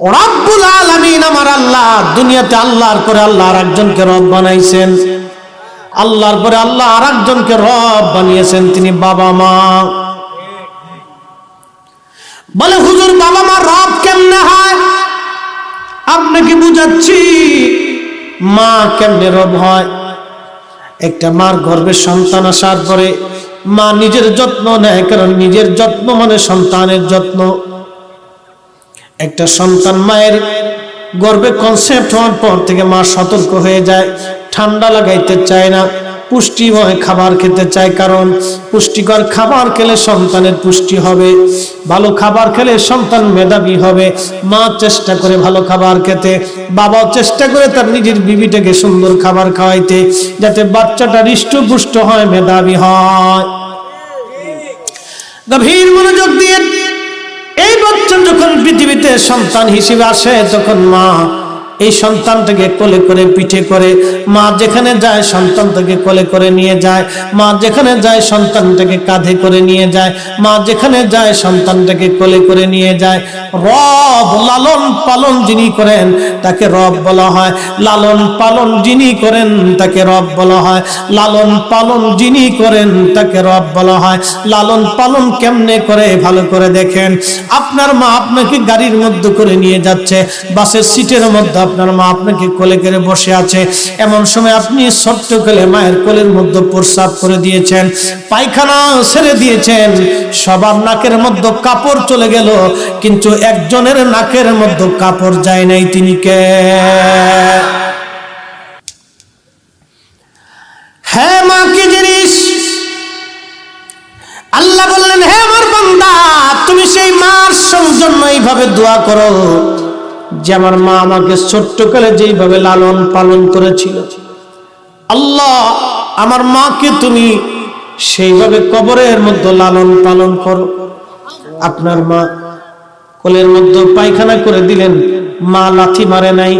রব্বুল আলামিন আমার আল্লাহ, দুনিয়াতে আল্লাহর করে আল্লাহ আর একজনকে রব বানাইছেন। আল্লাহর পরে আল্লাহ আর একজনকে রব বানিয়েছেন, তিনি বাবা মা। বলে, হুজুর, বাবা মা রব কেমনে হয়? আপনাকে বুঝাচ্ছি? মা কেমনে রব হয়? একটা মার গর্ভে সন্তান আসার পরে মা নিজের যত্ন নেয়, কারণ নিজের যত্ন মানে সন্তানের যত্ন। একটা সন্তান মায়ের গর্বে কনসেপ্ট হওয়ার পর থেকে মা সতর্ক হয়ে যায়, ঠান্ডা লাগাইতে চায় না, পুষ্টিময় খাবার খেতে চায় কারণ পুষ্টিকর খাবার খেলে সন্তানের পুষ্টি হবে, ভালো খাবার খেলে সন্তান মেধাবী হবে। মা চেষ্টা করে ভালো খাবার খেতে, বাবাও চেষ্টা করে তার নিজের বিবিটাকে সুন্দর খাবার খাওয়াইতে যাতে বাচ্চাটা হৃষ্টপুষ্ট হয়, মেধাবী হয়। গভীর মনোযোগ দিয়ে এই বাচ্চা যখন পৃথিবীতে সন্তান হিসেবে আসে তখন মা এই সন্তানটাকে কোলে করে পিঠে করে, মা যেখানে যায় সন্তানটাকে কোলে করে নিয়ে যায়, মা যেখানে যায় সন্তানটাকে কাঁধে করে নিয়ে যায়, মা যেখানে যায় সন্তানটাকে কোলে করে নিয়ে যায়। রব লালন পালন যিনি করেন, তাকে রব বলা হয়। লালন পালন যিনি করেন, তাকে রব বলা হয়। লালন পালন যিনি করেন, তাকে রব বলা হয়। লালন পালন কেমনে করে, ভালো করে দেখেন। আপনার মা আপনাকে গাড়ির মধ্যে করে নিয়ে যাচ্ছে, বাসের সিটের মধ্যে আপনার মা আপনাকে কোলে করে বসে আছে। এমন সময় আপনি ছোট্ট কোলে মায়ের কোলের মধ্যে প্রস্রাব করে দিয়েছেন, পায়খানা ছেড়ে দিয়েছেন। সবার নাকের মধ্যে কাপড় চলে গেল, কিন্তু একজনের নাকের মধ্যে কাপড় যায় নাই, তিনি কে? হ্যাঁ মা, কি জিনিস? আল্লাহ বললেন, হে আমার বান্দা, তুমি সেই মার জন্য এইভাবে দোয়া করো। যে আমার মা আমাকে ছোট্ট করে যেইভাবে লালন পালন করেছিল। আল্লাহ, আমার মাকে তুমি সেইভাবে কবরের মধ্যে লালন পালন করো। আপনার মা কোলের মধ্যে পায়খানা করে দিলেন, মা লাথি মারে নাই,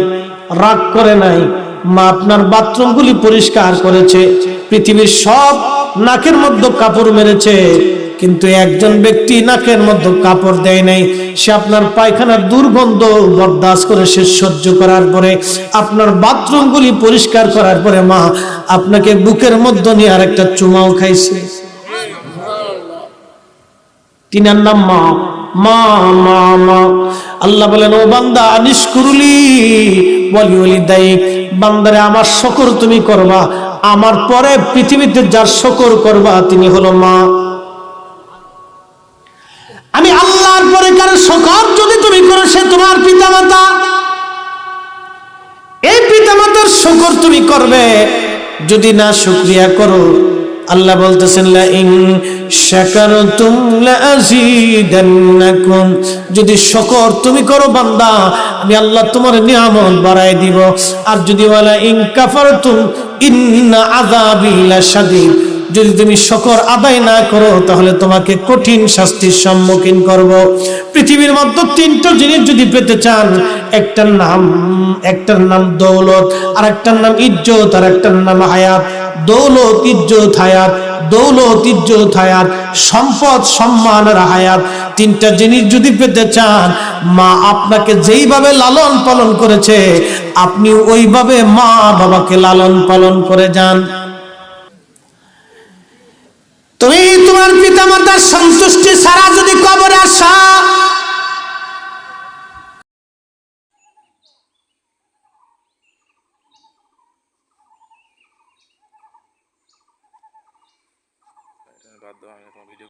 রাগ করে নাই, মা আপনার বাথরুমগুলি পরিষ্কার করেছে, পৃথিবীর সব নাকের মধ্যে কাপড় মেরেছে। কিন্তু একজন ব্যক্তি নাকের মধ্যে কাপড় দেয় নাই। সে আপনার পায়খানার দুর্গন্ধ বরদাস্ত করে সে সহ্য করার পরে আপনার বাথরুমগুলি পরিষ্কার করার পরে মা আপনাকে বুকের মধ্যে নিয়ে আর একটা চুমাও খাইছে। তিনার নাম মা। আমার শকর তুমি করবা। আমার পরে পৃথিবীতে যার শকর করবা, তিনি হলো মা। কারও শকর যদি তুমি করো, সে তোমার পিতামাতা। এই পিতামাতার শকর তুমি করবে। যদি না শুক্রিয়া করো, আল্লাহ বলতেছেন যদি শুকর তুমি করো, বান্দা, আমি আল্লাহ তোমার নিয়ামত বাড়ায় দিব। আর যদি ওয়ালা ইন কাফারতুম, ইন্না আযাবি লাশাদীদ। যদি তুমি শকর আদায় না করো, তাহলে তোমাকে কঠিন শাস্তির সম্মুখীন করব। পৃথিবীর মধ্যে তিনটা জিনিস যদি পেতে চান, একটার নাম একটার নাম দৌলত আর একটার নাম ইজ্জত আর একটার নাম হায়াত। দৌলত, ইজ্জত, হায়াত, দৌলত, ইজ্জত, হায়াত, সম্পদ, সম্মান আর হায়াত। তিনটা জিনিস যদি পেতে চান, মা আপনাকে যেইভাবে লালন পালন করেছে আপনি ওইভাবে মা বাবাকে লালন পালন করে যান তুমি তোমার পিতা মাতার সন্তুষ্টি ছাড়া যদি কবরে আসা। আমি ভিডিও